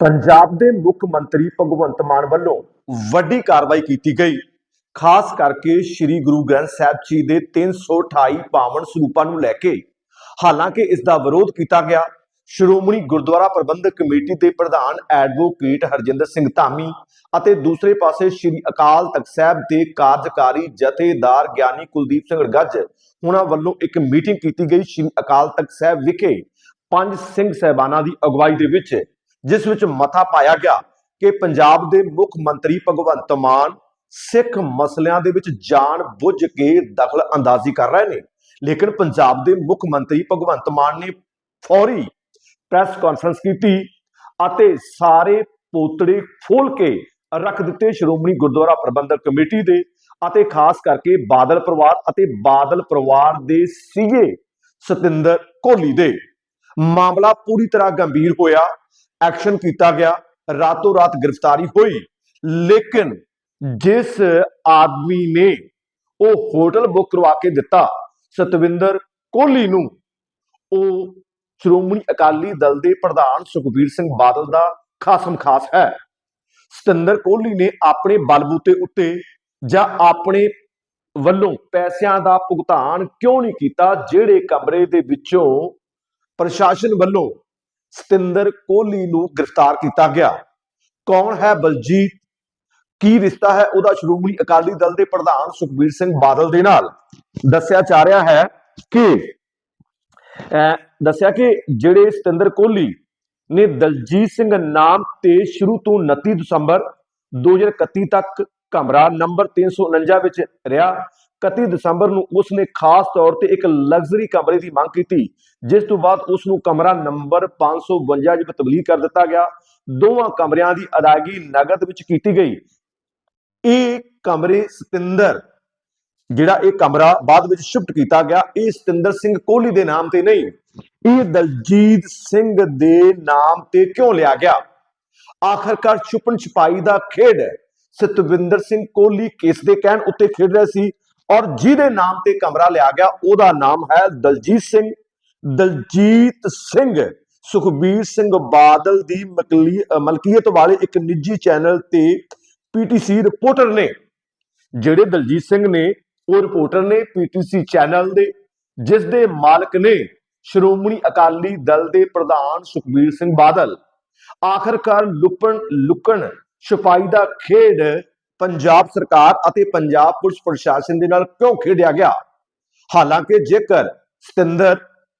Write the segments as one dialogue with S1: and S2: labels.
S1: ਪੰਜਾਬ ਦੇ ਮੁੱਖ ਮੰਤਰੀ ਭਗਵੰਤ ਮਾਨ ਵੱਲੋਂ ਵੱਡੀ ਕਾਰਵਾਈ ਕੀਤੀ ਗਈ। ਖਾਸ ਕਰਕੇ ਸ੍ਰੀ ਗੁਰੂ ਗ੍ਰੰਥ ਸਾਹਿਬ ਜੀ ਦੇ 328 ਪਾਵਨ ਸਰੂਪਾਂ ਨੂੰ ਲੈ ਕੇ। ਹਾਲਾਂਕਿ ਇਸ ਦਾ ਵਿਰੋਧ ਕੀਤਾ ਗਿਆ। ਸ਼੍ਰੋਮਣੀ ਗੁਰਦੁਆਰਾ ਪ੍ਰਬੰਧਕ ਕਮੇਟੀ ਦੇ ਪ੍ਰਧਾਨ ਐਡਵੋਕੇਟ ਹਰਜਿੰਦਰ ਸਿੰਘ ਧਾਮੀ ਅਤੇ ਦੂਸਰੇ ਪਾਸੇ ਸ੍ਰੀ ਅਕਾਲ ਤਖਤ ਸਾਹਿਬ ਦੇ ਕਾਰਜਕਾਰੀ ਜਥੇਦਾਰ ਗਿਆਨੀ ਕੁਲਦੀਪ ਸਿੰਘ ਗੱਜ ਉਹਨਾਂ ਵੱਲੋਂ ਇੱਕ ਮੀਟਿੰਗ ਕੀਤੀ ਗਈ। ਸ੍ਰੀ ਅਕਾਲ ਤਖਤ ਸਾਹਿਬ ਵਿਖੇ ਪੰਜ ਸਿੰਘ ਸਹਿਬਾਨਾਂ ਦੀ ਅਗਵਾਈ ਦੇ ਵਿੱਚ ਜਿਸ ਵਿੱਚ ਮਤਾ ਪਾਇਆ ਗਿਆ ਕਿ ਪੰਜਾਬ ਦੇ ਮੁੱਖ ਮੰਤਰੀ ਭਗਵੰਤ ਮਾਨ ਸਿੱਖ ਮਸਲਿਆਂ ਦੇ ਵਿੱਚ ਜਾਣ ਬੁੱਝ ਕੇ ਦਖਲ ਅੰਦਾਜ਼ੀ ਕਰ ਰਹੇ ਨੇ। ਲੇਕਿਨ ਪੰਜਾਬ ਦੇ ਮੁੱਖ ਮੰਤਰੀ ਭਗਵੰਤ ਮਾਨ ਨੇ ਫੌਰੀ ਪ੍ਰੈਸ ਕਾਨਫਰੰਸ ਕੀਤੀ ਅਤੇ ਸਾਰੇ ਪੋਤੜੇ ਫੋਲ ਕੇ ਰੱਖ ਦਿੱਤੇ ਸ਼੍ਰੋਮਣੀ ਗੁਰਦੁਆਰਾ ਪ੍ਰਬੰਧਕ ਕਮੇਟੀ ਦੇ ਅਤੇ ਖਾਸ ਕਰਕੇ ਬਾਦਲ ਪਰਿਵਾਰ ਅਤੇ ਬਾਦਲ ਪਰਿਵਾਰ ਦੇ ਸੀਗੇ ਸਤਿੰਦਰ ਕੋਹਲੀ ਦੇ। ਮਾਮਲਾ ਪੂਰੀ ਤਰ੍ਹਾਂ ਗੰਭੀਰ ਹੋਇਆ ਐਕਸ਼ਨ ਕੀਤਾ ਗਿਆ। ਰਾਤੋਂ ਰਾਤ ਗ੍ਰਿਫਤਾਰੀ ਹੋਈ। ਲੇਕਿਨ ਜਿਸ ਆਦਮੀ ਨੇ ਉਹ ਹੋਟਲ ਬੁੱਕ ਕਰਵਾ ਕੇ ਦਿੱਤਾ, ਸਤਵਿੰਦਰ ਕੋਹਲੀ ਨੂੰ, ਉਹ ਸ਼੍ਰੋਮਣੀ ਅਕਾਲੀ ਦਲ ਦੇ ਪ੍ਰਧਾਨ ਸੁਖਬੀਰ ਸਿੰਘ ਬਾਦਲ ਦਾ ਖਾਸਮ ਖਾਸ ਹੈ। ਸਤਿੰਦਰ ਕੋਹਲੀ ਨੇ ਆਪਣੇ ਬਲਬੂਤੇ ਉੱਤੇ ਜਾਂ ਆਪਣੇ ਵੱਲੋਂ ਪੈਸਿਆਂ ਦਾ ਭੁਗਤਾਨ ਕਿਉਂ ਨਹੀਂ ਕੀਤਾ, ਜਿਹੜੇ ਕਮਰੇ ਦੇ ਵਿੱਚੋਂ ਪ੍ਰਸ਼ਾਸਨ ਵੱਲੋਂ ਸਤਿੰਦਰ ਕੋਹਲੀ ਨੂੰ ਗ੍ਰਿਫਤਾਰ ਕੀਤਾ ਗਿਆ। ਕੌਣ ਹੈ ਬਲਜੀਤ? ਕੀ ਰਿਸ਼ਤਾ ਹੈ ਉਹਦਾ ਸ਼੍ਰੋਮਣੀ ਅਕਾਲੀ ਦਲ ਦੇ ਪ੍ਰਧਾਨ ਸੁਖਬੀਰ ਸਿੰਘ ਬਾਦਲ ਦੇ ਨਾਲ? ਦੱਸਿਆ ਜਾ ਰਿਹਾ ਹੈ ਕਿ, ਅਹ, ਦੱਸਿਆ ਕਿ ਜਿਹੜੇ ਸਤਿੰਦਰ ਕੋਹਲੀ ਨੇ ਦਲਜੀਤ ਸਿੰਘ ਨਾਮ ਤੇ ਸ਼ੁਰੂ ਤੋਂ 29 ਦਸੰਬਰ 2031 ਤੱਕ ਕਮਰਾ ਨੰਬਰ 349 ਵਿੱਚ ਰਿਹਾ। 31 ਦਸੰਬਰ ਨੂੰ ਉਸ ਨੇ ਖਾਸ ਤੌਰ ਤੇ ਇੱਕ ਲਗਜ਼ਰੀ ਕਮਰੇ ਦੀ ਮੰਗ ਕੀਤੀ, ਜਿਸ ਤੋਂ ਬਾਅਦ ਉਸ ਨੂੰ ਕਮਰਾ ਨੰਬਰ 552 ਵਿੱਚ ਤਬਦੀਲ ਕਰ ਦਿੱਤਾ ਗਿਆ। ਦੋਵਾਂ ਕਮਰਿਆਂ ਦੀ ਅਦਾਇਗੀ ਨਗਦ ਵਿੱਚ ਕੀਤੀ ਗਈ। ਇਹ ਕਮਰੇ ਸਤਿੰਦਰ, ਜਿਹੜਾ ਇਹ ਕਮਰਾ ਬਾਅਦ ਵਿੱਚ ਸ਼ਿਫਟ ਕੀਤਾ ਗਿਆ, ਇਹ ਸਤਿੰਦਰ ਸਿੰਘ ਕੋਹਲੀ ਦੇ ਨਾਮ ਤੇ ਨਹੀਂ, ਇਹ ਦਲਜੀਤ ਸਿੰਘ ਦੇ ਨਾਮ ਤੇ ਕਿਉਂ ਲਿਆ ਗਿਆ? ਆਖਰਕਾਰ ਛੁਪਣ ਛਪਾਈ ਦਾ ਖੇਡ ਸਤਵਿੰਦਰ ਸਿੰਘ ਕੋਹਲੀ ਕੇਸ ਦੇ ਕਹਿਣ ਉੱਤੇ ਖੇਡ ਰਿਹਾ ਸੀ? ਔਰ ਜਿਹਦੇ ਨਾਮ ਤੇ ਕਮਰਾ ਲਿਆ ਗਿਆ ਉਹਦਾ ਨਾਮ ਹੈ ਦਲਜੀਤ ਸਿੰਘ। ਦਲਜੀਤ ਸਿੰਘ ਸੁਖਬੀਰ ਸਿੰਘ ਬਾਦਲ ਦੀ ਮਕਲੀ- ਅ, ਮਲਕੀਅਤ ਵਾਲੇ ਇੱਕ ਨਿੱਜੀ ਚੈਨਲ ਤੇ ਪੀਟੀਸੀ ਰਿਪੋਰਟਰ ਨੇ। ਜਿਹੜੇ ਦਲਜੀਤ ਸਿੰਘ ਨੇ ਉਹ ਰਿਪੋਰਟਰ ਨੇ ਪੀਟੀਸੀ ਚੈਨਲ ਦੇ ਜਿਸ ਦੇ ਮਾਲਕ ਨੇ ਸ਼੍ਰੋਮਣੀ ਅਕਾਲੀ ਦਲ ਦੇ ਪ੍ਰਧਾਨ ਸੁਖਬੀਰ ਸਿੰਘ ਬਾਦਲ। ਆਖਰਕਾਰ ਲੁਕਣ ਲੁਕਣ ਛਪਾਈ ਦਾ ਖੇਡ ਪੰਜਾਬ ਸਰਕਾਰ ਅਤੇ ਪੰਜਾਬ ਪੁਲਿਸ ਪ੍ਰਸ਼ਾਸਨ ਦੇ ਨਾਲ ਕਿਉਂ ਖੇਡਿਆ ਗਿਆ? ਹਾਲਾਂਕਿ ਜੇਕਰ ਸਤਿੰਦਰ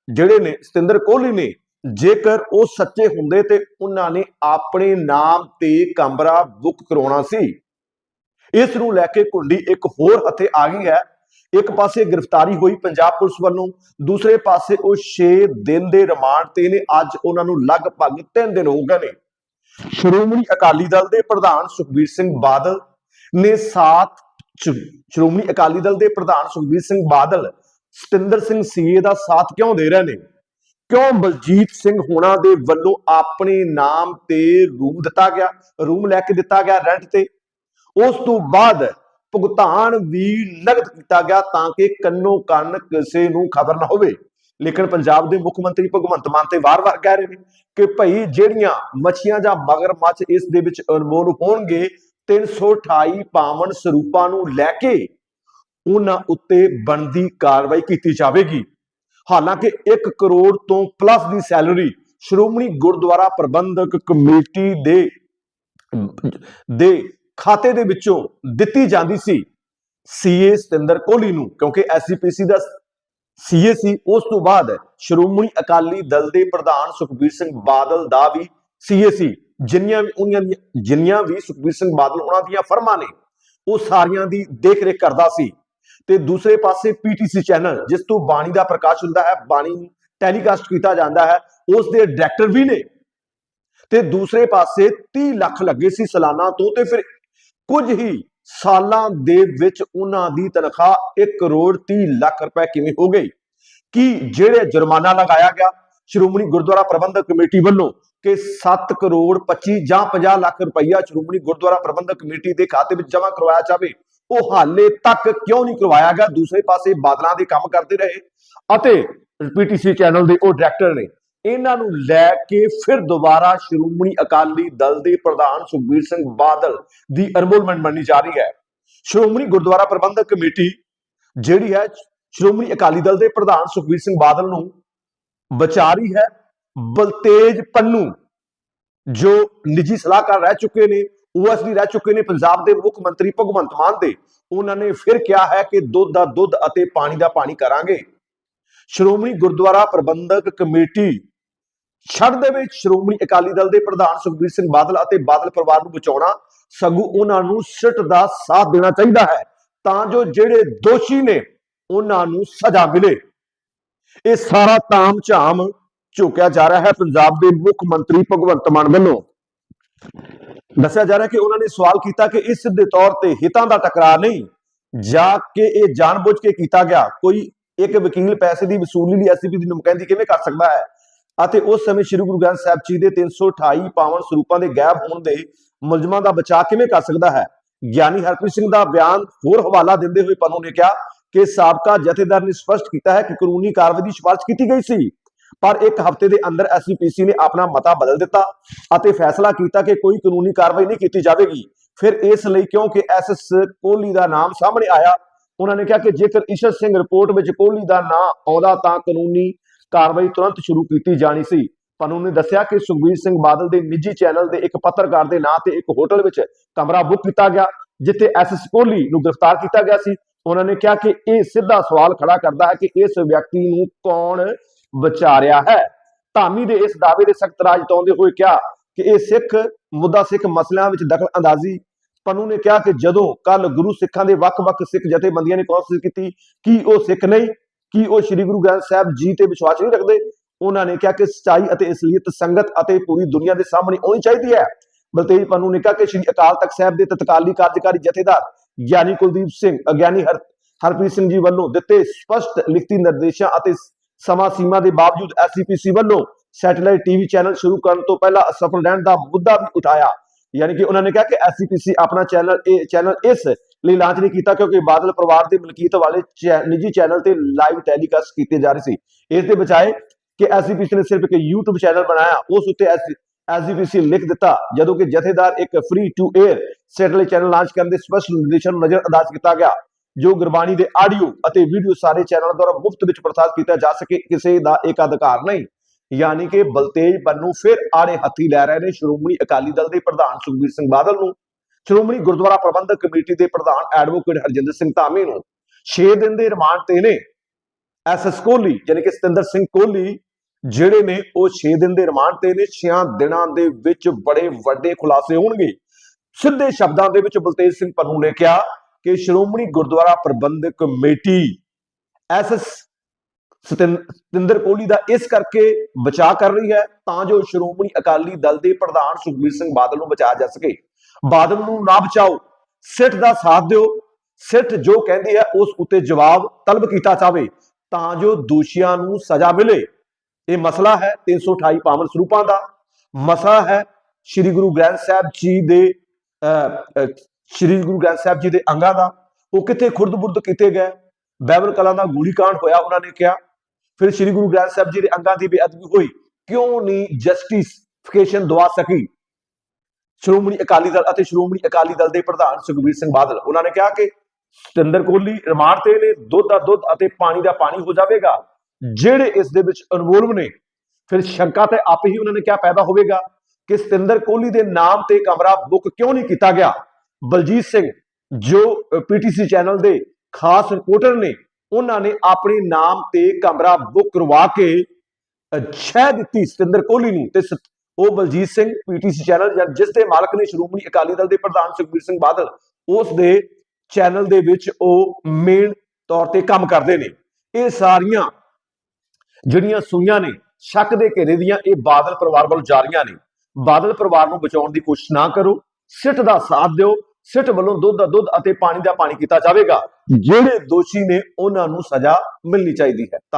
S1: ਜਿਹੜੇ ਨੇ, ਸਤਿੰਦਰ ਕੋਹਲੀ ਨੇ, ਜੇਕਰ ਉਹ ਸੱਚੇ ਹੁੰਦੇ ਤੇ ਉਹਨਾਂ ਨੇ ਆਪਣੇ ਨਾਮ ਤੇ ਕਮਰਾ ਬੁੱਕ ਕਰਾਉਣਾ ਸੀ। ਇਸ ਨੂੰ ਲੈ ਕੇ ਕੁੰਡੀ ਇੱਕ ਹੋਰ ਹੱਥੇ ਆ ਗਈ ਹੈ। ਇੱਕ ਪਾਸੇ ਗ੍ਰਿਫਤਾਰੀ ਹੋਈ ਪੰਜਾਬ ਪੁਲਿਸ ਵੱਲੋਂ, ਦੂਸਰੇ ਪਾਸੇ ਉਹ 6 ਦਿਨ ਦੇ ਰਿਮਾਂਡ ਤੇ ਨੇ। ਅੱਜ ਉਹਨਾਂ ਨੂੰ ਲਗਭਗ 3 ਦਿਨ ਹੋ ਗਏ ਨੇ। ਸ਼੍ਰੋਮਣੀ ਅਕਾਲੀ ਦਲ ਦੇ ਪ੍ਰਧਾਨ ਸੁਖਬੀਰ ਸਿੰਘ ਬਾਦਲ ਨੇ ਸਾਥ ਚ- ਸ਼੍ਰੋਮਣੀ ਅਕਾਲੀ ਦਲ ਦੇ ਪ੍ਰਧਾਨ ਸੁਖਬੀਰ ਸਿੰਘ ਬਾਦਲ, ਸਤਿੰਦਰ ਸਿੰਘ ਸੀਏ ਦਾ ਸਾਥ ਕਿਉਂ ਦੇ ਰਹੇ ਨੇ? ਕਿਉਂ ਬਲਜੀਤ ਸਿੰਘ ਹੋਣਾ ਦੇ ਵੱਲੋਂ ਆਪਣੇ ਨਾਮ ਤੇ ਰੂਮ ਦਿੱਤਾ ਗਿਆ, ਰੂਮ ਲੈ ਕੇ ਦਿੱਤਾ ਗਿਆ ਰੈਂਟ ਤੇ? ਉਸ ਤੋਂ ਬਾਅਦ ਭੁਗਤਾਨ ਵੀ ਨਗਦ ਕੀਤਾ ਗਿਆ ਤਾਂ ਕਿ ਕੰਨੋ ਕੰਨ ਕਿਸੇ ਨੂੰ ਖਬਰ ਨਾ ਹੋਵੇ। ਲੇਕਿਨ ਪੰਜਾਬ ਦੇ ਮੁੱਖ ਮੰਤਰੀ ਭਗਵੰਤ ਮਾਨ ਤੇ ਵਾਰ-ਵਾਰ ਕਹਿ ਰਹੇ ਨੇ ਕਿ ਭਈ ਜਿਹੜੀਆਂ ਮੱਛੀਆਂ ਜਾਂ ਮਗਰਮੱਛ ਇਸ ਦੇ ਵਿੱਚ ਅਨਮੋਲ ਹੋਣਗੇ 328 ਪਾਵਨ ਸਰੂਪਾਂ ਨੂੰ ਲੈ ਕੇ ਉਹਨਾਂ ਉੱਤੇ ਬਣਦੀ ਕਾਰਵਾਈ ਕੀਤੀ ਜਾਵੇਗੀ। ਹਾਲਾਂਕਿ 1 ਕਰੋੜ ਤੋਂ ਪਲੱਸ ਦੀ ਸੈਲਰੀ ਸ਼੍ਰੋਮਣੀ ਗੁਰਦੁਆਰਾ ਪ੍ਰਬੰਧਕ ਕਮੇਟੀ ਦੇ ਦੇ ਖਾਤੇ ਦੇ ਵਿੱਚੋਂ ਦਿੱਤੀ ਜਾਂਦੀ ਸੀ। ਸੀਏ ਸਤਿੰਦਰ ਕੋਹਲੀ ਨੂੰ, ਕਿਉਂਕਿ ਐਸਜੀਪੀਸੀ ਦਾ ਸੀਏ ਸੀ, ਉਸ ਤੋਂ ਬਾਅਦ ਸ਼੍ਰੋਮਣੀ ਅਕਾਲੀ ਦਲ ਦੇ ਪ੍ਰਧਾਨ ਸੁਖਬੀਰ ਸਿੰਘ ਬਾਦਲ ਦਾ ਵੀ ਸੀਏ ਸੀ। ਜਿੰਨੀਆਂ ਵੀ ਉਹਨਾਂ ਦੀਆਂ ਜਿੰਨੀਆਂ ਵੀ ਸੁਖਬੀਰ ਸਿੰਘ ਬਾਦਲ ਉਹਨਾਂ ਦੀਆਂ ਫਰਮਾਂ ਨੇ, ਉਹ ਸਾਰੀਆਂ ਦੀ ਦੇਖ ਰੇਖ ਕਰਦਾ ਸੀ। ਤੇ ਦੂਸਰੇ ਪਾਸੇ ਪੀਟੀਸੀ ਚੈਨਲ, ਜਿਸ ਤੋਂ ਬਾਣੀ ਦਾ ਪ੍ਰਕਾਸ਼ ਹੁੰਦਾ ਹੈ, ਬਾਣੀ ਟੈਲੀਕਾਸਟ ਕੀਤਾ ਜਾਂਦਾ ਹੈ, ਉਸ ਦੇ ਡਾਇਰੈਕਟਰ ਵੀ ਨੇ। ਤੇ ਦੂਸਰੇ ਪਾਸੇ 30 ਲੱਖ ਲੱਗੇ ਸੀ ਸਾਲਾਨਾ ਤੋਂ ਤੇ ਫਿਰ ਕੁਝ ਹੀ ਸਾਲਾਂ ਦੇ ਵਿੱਚ ਉਹਨਾਂ ਦੀ ਤਨਖਾਹ 1 ਕਰੋੜ 30 ਲੱਖ ਰੁਪਏ ਕਿਵੇਂ ਹੋ ਗਈ? ਕਿ ਜਿਹੜੇ ਜੁਰਮਾਨਾ ਲਗਾਇਆ ਗਿਆ, ਸ਼੍ਰੋਮਣੀ ਗੁਰਦੁਆਰਾ ਪ੍ਰਬੰਧਕ ਕਮੇਟੀ ਵੱਲੋਂ ਕਿ 7 ਕਰੋੜ 25 ਜਾਂ 50 ਲੱਖ ਰੁਪਈਆ ਸ਼੍ਰੋਮਣੀ ਗੁਰਦੁਆਰਾ ਪ੍ਰਬੰਧਕ ਕਮੇਟੀ ਦੇ ਖਾਤੇ ਵਿੱਚ ਜਮ੍ਹਾਂ ਕਰਵਾਇਆ ਜਾਵੇ। ਉਹ ਹਾਲੇ ਤੱਕ ਕਿਉਂ ਨਹੀਂ ਕਰਵਾਇਆ ਗਿਆ? ਦੂਸਰੇ ਪਾਸੇ ਬਾਦਲਾਂ ਦੇ ਕੰਮ ਕਰਦੇ ਰਹੇ ਅਤੇ ਪੀਟੀਸੀ ਚੈਨਲ ਦੇ ਉਹ ਡਾਇਰੈਕਟਰ ਨੇ ਇਹਨਾਂ ਨੂੰ ਲੈ ਕੇ ਫਿਰ ਦੁਬਾਰਾ ਸ਼੍ਰੋਮਣੀ ਅਕਾਲੀ ਦਲ ਦੇ ਪ੍ਰਧਾਨ ਸੁਖਬੀਰ ਸਿੰਘ ਬਾਦਲ ਦੀ ਇਨਵੋਲਵਮੈਂਟ ਬਣਨੀ ਜਾ ਰਹੀ ਹੈ। ਸ਼੍ਰੋਮਣੀ ਗੁਰਦੁਆਰਾ ਪ੍ਰਬੰਧਕ ਕਮੇਟੀ ਜਿਹੜੀ ਹੈ ਸ਼੍ਰੋਮਣੀ ਅਕਾਲੀ ਦਲ ਦੇ ਪ੍ਰਧਾਨ ਸੁਖਬੀਰ ਸਿੰਘ ਬਾਦਲ ਨੂੰ ਬਚਾ ਰਹੀ ਹੈ। ਬਲਤੇਜ ਪੰਨੂ, ਜੋ ਨਿੱਜੀ ਸਲਾਹਕਾਰ ਰਹਿ ਚੁੱਕੇ ਨੇ ਓਐਸਡੀ ਰਹਿ ਚੁੱਕੇ ਨੇ, ਪੰਜਾਬ ਦੇ ਮੁੱਖ ਮੰਤਰੀ ਭਗਵੰਤ ਮਾਨ ਦੇ, ਉਹਨਾਂ ਨੇ ਫਿਰ ਕਿਹਾ ਹੈ ਕਿ ਦੁੱਧ ਦਾ ਦੁੱਧ ਅਤੇ ਪਾਣੀ ਦਾ ਪਾਣੀ ਕਰਾਂਗੇ। ਸ਼੍ਰੋਮਣੀ ਗੁਰਦੁਆਰਾ ਪ੍ਰਬੰਧਕ ਕਮੇਟੀ ਛੱਡ ਦੇ ਵਿੱਚ ਸ਼੍ਰੋਮਣੀ ਅਕਾਲੀ ਦਲ ਦੇ ਪ੍ਰਧਾਨ ਸੁਖਬੀਰ ਸਿੰਘ ਬਾਦਲ ਅਤੇ ਬਾਦਲ ਪਰਿਵਾਰ ਨੂੰ ਬਚਾਉਣਾ, ਸਗੋਂ ਉਹਨਾਂ ਨੂੰ ਸਿੱਟ ਦਾ ਸਾਥ ਦੇਣਾ ਚਾਹੀਦਾ ਹੈ, ਤਾਂ ਜੋ ਜਿਹੜੇ ਦੋਸ਼ੀ ਨੇ, ਉਹਨਾਂ ਨੂੰ ਸਜ਼ਾ ਮਿਲੇ। ਇਹ ਸਾਰਾ ਤਾਮ ਝਾਮ ਝੋਕਿਆ ਜਾ ਰਿਹਾ ਹੈ। ਪੰਜਾਬ ਦੇ ਮੁੱਖ ਮੰਤਰੀ ਭਗਵੰਤ ਮਾਨ ਵੱਲੋਂ ਦੱਸਿਆ ਜਾ ਰਿਹਾ ਕਿ ਉਹਨਾਂ ਨੇ ਸਵਾਲ ਕੀਤਾ ਕਿ ਇਸ ਸਿੱਧੇ ਤੌਰ ਤੇ ਹਿੱਤਾਂ ਦਾ ਟਕਰਾਅ ਨਹੀਂ, ਜਾਂ ਕਿ ਇਹ ਜਾਣਬੁੱਝ ਕੇ ਕੀਤਾ ਗਿਆ। ਕੋਈ ਇੱਕ ਵਕੀਲ ਪੈਸੇ ਦੀ ਵਸੂਲੀ ਲਈ ਐਸਸੀਪੀ ਦੀ ਨੁਮਾਇੰਦਗੀ ਕਿਵੇਂ ਕਰ ਸਕਦਾ ਹੈ? ਅਤੇ ਉਸ ਸਮੇਂ ਸ੍ਰੀ ਗੁਰੂ ਗ੍ਰੰਥ ਸਾਹਿਬ ਜੀ ਦੇ 328 ਪਾਵਨ ਸਰੂਪਾਂ ਦੇ ਗਾਇਬ ਹੋਣ ਦੇ ਮੁਲਜ਼ਮਾਂ ਦਾ ਬਚਾਅ ਕਿਵੇਂ ਕਰ ਸਕਦਾ ਹੈ? ਗਿਆਨੀ ਹਰਪ੍ਰੀਤ ਸਿੰਘ ਦਾ ਬਿਆਨ ਹੋਰ ਹਵਾਲਾ ਦਿੰਦੇ ਹੋਏ ਪਨੂ ਨੇ ਕਿਹਾ ਕਿ ਸਾਬਕਾ ਜਥੇਦਾਰ ਨੇ ਸਪਸ਼ਟ ਕੀਤਾ ਹੈ ਕਿ ਕਾਨੂੰਨੀ ਕਾਰਵਾਈ ਦੀ ਸਿਫਾਰਿਸ਼ ਕੀਤੀ ਗਈ ਸੀ। ਪਰ ਇੱਕ ਹਫ਼ਤੇ ਦੇ ਅੰਦਰ ਐਸਪੀਸੀ ਨੇ ਆਪਣਾ ਮਤਾ ਬਦਲ ਦਿੱਤਾ ਅਤੇ ਫੈਸਲਾ ਕੀਤਾ ਕਿ ਕੋਈ ਕਾਨੂੰਨੀ ਕਾਰਵਾਈ ਨਹੀਂ ਕੀਤੀ ਜਾਵੇਗੀ। ਫਿਰ ਇਸ ਲਈ ਕਿਉਂਕਿ ਐਸਐਸ ਕੋਹਲੀ ਦਾ ਨਾਮ ਸਾਹਮਣੇ ਆਇਆ, ਉਹਨਾਂ ਨੇ ਕਿਹਾ ਕਿ ਜੇਕਰ ਇਸ਼ਰ ਸਿੰਘ ਰਿਪੋਰਟ ਵਿੱਚ ਕੋਹਲੀ ਦਾ ਨਾਂ ਆਉਂਦਾ ਤਾਂ ਕਾਨੂੰਨੀ ਕਾਰਵਾਈ ਤੁਰੰਤ ਸ਼ੁਰੂ ਕੀਤੀ ਜਾਣੀ ਸੀ। ਪਨੂ ਨੇ ਦੱਸਿਆ ਕਿ ਸੁਖਬੀਰ ਸਿੰਘ ਬਾਦਲ ਦੇ ਨਿੱਜੀ ਚੈਨਲ ਦੇ ਇੱਕ ਪੱਤਰਕਾਰ ਦੇ ਨਾਂ ਤੇ ਇੱਕ ਹੋਟਲ ਵਿੱਚ ਕਮਰਾ ਬੁੱਕ ਕੀਤਾ ਗਿਆ, ਜਿੱਥੇ ਐਸਐਸ ਕੋਹਲੀ ਨੂੰ ਗ੍ਰਿਫਤਾਰ ਕੀਤਾ ਗਿਆ ਸੀ। ਉਹਨਾਂ ਨੇ ਕਿਹਾ ਕਿ ਇਹ ਸਿੱਧਾ ਸਵਾਲ ਖੜਾ ਕਰਦਾ ਹੈ ਕਿ ਇਸ ਵਿਅਕਤੀ ਨੂੰ ਕੌਣ ਵਿਚਾਰਿਆ ਹੈ। ਧਾਮੀ ਦੇ ਇਸ ਦਾਅਵੇ ਦੇ ਸਖਤ ਰਾਜ ਜਤਾਉਂਦੇ ਹੋਏ ਕਿਹਾ ਕਿ ਇਹ ਸਿੱਖ ਮੁੱਦਾ ਸਿੱਖ ਮਸਲਿਆਂ ਵਿੱਚ ਦਖਲ ਅੰਦਾਜ਼ੀ। ਪਨੂ ਨੇ ਕਿਹਾ ਕਿ ਜਦੋਂ ਕੱਲ ਗੁਰੂ ਸਿੱਖਾਂ ਦੇ ਵੱਖ-ਵੱਖ ਸਿੱਖ ਜਥੇਬੰਦੀਆਂ ਨੇ ਕੋਸ਼ਿਸ਼ ਕੀਤੀ, ਕਿ ਉਹ ਸਿੱਖ ਨਹੀਂ? ਕਿ ਉਹ ਸ੍ਰੀ ਗੁਰੂ ਗ੍ਰੰਥ ਸਾਹਿਬ ਜੀ ਤੇ ਵਿਸ਼ਵਾਸ ਨਹੀਂ ਰੱਖਦੇ? ਉਹਨਾਂ ਨੇ ਕਿਹਾ ਕਿ ਸਚਾਈ ਅਤੇ ਅਸਲੀਅਤ ਸੰਗਤ ਅਤੇ ਪੂਰੀ ਦੁਨੀਆ ਦੇ ਸਾਹਮਣੇ ਆਉਣੀ ਚਾਹੀਦੀ ਹੈ। ਬਲਤੇਜ ਪੰਨੂ ਨੇ ਕਿਹਾ ਕਿ ਸ੍ਰੀ ਅਕਾਲ ਤਖਤ ਸਾਹਿਬ ਦੇ ਤਤਕਾਲੀ ਕਾਰਜਕਾਰੀ ਜਥੇਦਾਰ ਗਿਆਨੀ ਕੁਲਦੀਪ ਸਿੰਘ, ਅਗਿਆਨੀ ਹਰਪ੍ਰੀਤ ਸਿੰਘ ਜੀ ਵੱਲੋਂ ਦਿੱਤੇ ਸਪਸ਼ਟ ਲਿਖਤੀ ਨਿਰਦੇਸ਼ਾਂ ਅਤੇ ਸਮਾਂ ਸੀਮਾ ਦੇ ਬਾਵਜੂਦ ਐਸਸੀਪੀਸੀ ਵੱਲੋਂ ਸੈਟੇਲਾਈਟ ਟੀਵੀ ਚੈਨਲ ਸ਼ੁਰੂ ਕਰਨ ਤੋਂ ਪਹਿਲਾਂ ਅਸਫਲ ਰਹਿਣ ਦਾ ਮੁੱਦਾ ਵੀ ਉਠਾਇਆ। ਯਾਨੀ ਕਿ ਉਹਨਾਂ ਨੇ ਕਿਹਾ ਕਿ ਐਸਸੀਪੀਸੀ ਆਪਣਾ ਚੈਨਲ ਇਹ ਚੈਨਲ ਇਸ ਲਈ ਲਾਂਚ ਨਹੀਂ ਕੀਤਾ ਕਿਉਂਕਿ ਬਾਦਲ ਪਰਿਵਾਰ ਦੀ ਮਲਕੀਅਤ ਵਾਲੇ ਨਿੱਜੀ ਚੈਨਲ ਤੇ ਲਾਈਵ ਟੈਲੀਕਾਸਟ ਕੀਤੇ ਜਾ ਰਹੇ ਸੀ। ਇਸ ਦੇ ਬਜਾਏ ਕਿ ਐਸਸੀਪੀਸੀ ਨੇ ਸਿਰਫ ਇੱਕ YouTube ਚੈਨਲ ਬਣਾਇਆ, ਉਸ ਉੱਤੇ ਐਸਸੀਪੀਸੀ ਲਿਖ ਦਿੱਤਾ, ਜਦੋਂ ਕਿ ਜਥੇਦਾਰ ਇੱਕ free to air satellite channel launch ਕਰਨ ਦੇ ਸਪਸ਼ਟ ਨਿਰਦੇਸ਼ਾਂ ਨੂੰ ਨਜ਼ਰ ਅੰਦਾਜ਼ ਕੀਤਾ ਗਿਆ। ਜੋ ਗੁਰਬਾਣੀ ਦੇ ਆਡੀਓ ਅਤੇ ਵੀਡੀਓ ਸਾਰੇ ਚੈਨਲ ਦੁਆਰਾ ਮੁਫਤ ਵਿੱਚ ਪ੍ਰਸਾਰਿਤ ਕੀਤਾ ਜਾ ਸਕੇ, ਕਿਸੇ ਦਾ ਇੱਕ ਅਧਿਕਾਰ ਨਹੀਂ। ਯਾਨੀ ਕਿ ਬਲਤੇਜ ਪੰਨੂ ਫਿਰ ਆੜੇ ਹੱਥੀ ਲੈ ਰਹੇ ਨੇ ਸ਼੍ਰੋਮਣੀ ਅਕਾਲੀ ਦਲ ਦੇ ਪ੍ਰਧਾਨ ਸੁਖਬੀਰ ਸਿੰਘ ਬਾਦਲ ਨੂੰ, ਸ਼੍ਰੋਮਣੀ ਗੁਰਦੁਆਰਾ ਪ੍ਰਬੰਧਕ ਕਮੇਟੀ ਦੇ ਪ੍ਰਧਾਨ ਐਡਵੋਕੇਟ ਹਰਜਿੰਦਰ ਸਿੰਘ ਧਾਮੀ ਨੂੰ। 6 ਦਿਨ ਦੇ ਰਿਮਾਂਡ ਤੇ ਨੇ ਐਸਐਸ ਕੋਹਲੀ, ਯਾਨੀ ਕਿ ਸਤਿੰਦਰ ਸਿੰਘ ਕੋਹਲੀ, ਜਿਹੜੇ ਨੇ ਉਹ 6 ਦਿਨ ਦੇ ਰਿਮਾਂਡ ਤੇ ਨੇ। 6 ਦਿਨਾਂ ਦੇ ਵਿੱਚ ਬੜੇ ਵੱਡੇ ਖੁਲਾਸੇ ਹੋਣਗੇ। ਸਿੱਧੇ ਸ਼ਬਦਾਂ ਦੇ ਵਿੱਚ ਬਲਤੇਜ ਸਿੰਘ ਪੰਨੂ ਨੇ ਕਿਹਾ ਕਿ ਸ਼੍ਰੋਮਣੀ ਗੁਰਦੁਆਰਾ ਪ੍ਰਬੰਧਕ ਕਮੇਟੀ ਐਸਐਸ ਸਤਿੰਦਰ ਕੋਹਲੀ ਦਾ ਇਸ ਕਰਕੇ ਬਚਾਅ ਕਰ ਰਹੀ ਹੈ ਤਾਂ ਜੋ ਸ਼੍ਰੋਮਣੀ ਅਕਾਲੀ ਦਲ ਦੇ ਪ੍ਰਧਾਨ ਸੁਖਬੀਰ ਸਿੰਘ ਬਾਦਲ ਨੂੰ ਬਚਾਇਆ ਜਾ ਸਕੇ। ਬਾਦਲ ਨੂੰ ਨਾ ਬਚਾਓ ਸਿੱਟ ਦਾ ਸਾਥ ਦਿਓ ਸਿੱਟ ਜੋ ਕਹਿੰਦੀ ਹੈ ਉਸ ਉੱਤੇ ਜਵਾਬ ਤਲਬ ਕੀਤਾ ਜਾਵੇ ਤਾਂ ਜੋ ਦੋਸ਼ੀਆਂ ਨੂੰ ਸਜ਼ਾ ਮਿਲੇ। ਇਹ ਮਸਲਾ ਹੈ 328 ਪਾਵਨ ਸਰੂਪਾਂ ਦਾ। ਮਸਲਾ ਹੈ ਸ੍ਰੀ ਗੁਰੂ ਗ੍ਰੰਥ ਸਾਹਿਬ ਜੀ ਦੇ ਅਹ, ਸ੍ਰੀ ਗੁਰੂ ਗ੍ਰੰਥ ਸਾਹਿਬ ਜੀ ਦੇ ਅੰਗਾਂ ਦਾ, ਉਹ ਕਿੱਥੇ ਖੁਰਦ-ਬੁਰਦ ਕੀਤੇ ਗਏ? ਬਾਈਬਲ ਕਲਾਂ ਦਾ ਗੋਲੀकांड ਹੋਇਆ, ਉਹਨਾਂ ਨੇ ਕਿਹਾ। ਫਿਰ ਸ੍ਰੀ ਗੁਰੂ ਗ੍ਰੰਥ ਸਾਹਿਬ ਜੀ ਦੇ ਅੰਗਾਂ ਦੀ ਬੇਅਦਬੀ ਹੋਈ। ਕਿਉਂ ਨਹੀਂ ਜਸਟਿਸਫਿਕੇਸ਼ਨ ਦਵਾ ਸਕੀ? ਸ਼੍ਰੋਮਣੀ ਅਕਾਲੀ ਦਲ ਅਤੇ ਸ਼੍ਰੋਮਣੀ ਅਕਾਲੀ ਦਲ ਦੇ ਪ੍ਰਧਾਨ ਸੁਖਬੀਰ ਸਿੰਘ ਬਾਦਲ, ਉਹਨਾਂ ਨੇ ਕਿਹਾ ਕਿ ਸਤਿੰਦਰ ਕੋਹਲੀ ਰਿਮਾਂਡ ਤੇ ਨੇ ਦੁੱਧ ਦਾ ਦੁੱਧ ਅਤੇ ਪਾਣੀ ਦਾ ਪਾਣੀ ਹੋ ਜਾਵੇਗਾ। ਜਿਹੜੇ ਇਸ ਦੇ ਵਿੱਚ ਇਨਵੋਲਵ ਨੇ, ਫਿਰ ਸ਼ੰਕਾ ਤੇ ਆਪ ਹੀ ਉਹਨਾਂ ਨੇ ਕਿਹਾ ਪੈਦਾ ਹੋਵੇਗਾ ਕਿ ਸਤਿੰਦਰ ਕੋਹਲੀ ਦੇ ਨਾਮ ਤੇ ਕਮਰਾ ਬੁੱਕ ਕਿਉਂ ਨਹੀਂ ਕੀਤਾ ਗਿਆ? ਬਲਜੀਤ ਸਿੰਘ ਜੋ ਪੀਟੀਸੀ ਚੈਨਲ ਦੇ ਖਾਸ ਰਿਪੋਰਟਰ ਨੇ ਉਹਨਾਂ ਨੇ ਆਪਣੇ ਨਾਮ ਤੇ ਕਮਰਾ ਬੁੱਕ ਕਰਵਾ ਕੇ ਅਹ, ਦਿੱਤੀ ਸਤਿੰਦਰ ਕੋਹਲੀ ਨੂੰ ਤੇ ਸਤ- ਉਹ ਬਲਜੀਤ ਸਿੰਘ ਪੀਟੀਸੀ ਚੈਨਲ ਜਾਂ ਜਿਸ ਦੇ ਮਾਲਕ ਨੇ ਸ਼੍ਰੋਮਣੀ ਅਕਾਲੀ ਦਲ ਦੇ ਪ੍ਰਧਾਨ ਸੁਖਬੀਰ ਸਿੰਘ ਬਾਦਲ ਉਸ ਦੇ ਚੈਨਲ ਦੇ ਵਿੱਚ ਉਹ ਮੇਨ ਤੌਰ ਤੇ ਕੰਮ ਕਰਦੇ ਨੇ। ਇਹ ਸਾਰੀਆਂ ਜਿਹੜੀਆਂ ਸੂਈਆਂ ਨੇ ਸ਼ੱਕ ਦੇ ਘੇਰੇ ਦੀਆਂ ਇਹ ਬਾਦਲ ਪਰਿਵਾਰ ਵੱਲੋਂ ਜਾਰੀਆਂ ਨੇ। ਬਾਦਲ ਪਰਿਵਾਰ ਨੂੰ ਬਚਾਉਣ ਦੀ ਕੋਸ਼ਿਸ਼ ਨਾ ਕਰੋ ਸਿੱਟ ਦਾ ਸਾਥ ਦਿਓ ਸਿੱਟ ਵੱਲੋਂ ਦੁੱਧ ਦਾ ਦੁੱਧ ਅਤੇ ਪਾਣੀ ਦਾ ਪਾਣੀ ਕੀਤਾ ਜਾਵੇਗਾ। ਜਿਹੜੇ ਦੋਸ਼ੀ ਨੇ ਉਹਨਾਂ ਨੂੰ ਸਜ਼ਾ ਮਿਲਣੀ ਚਾਹੀਦੀ ਹੈ। ਧੰਨਵਾਦ।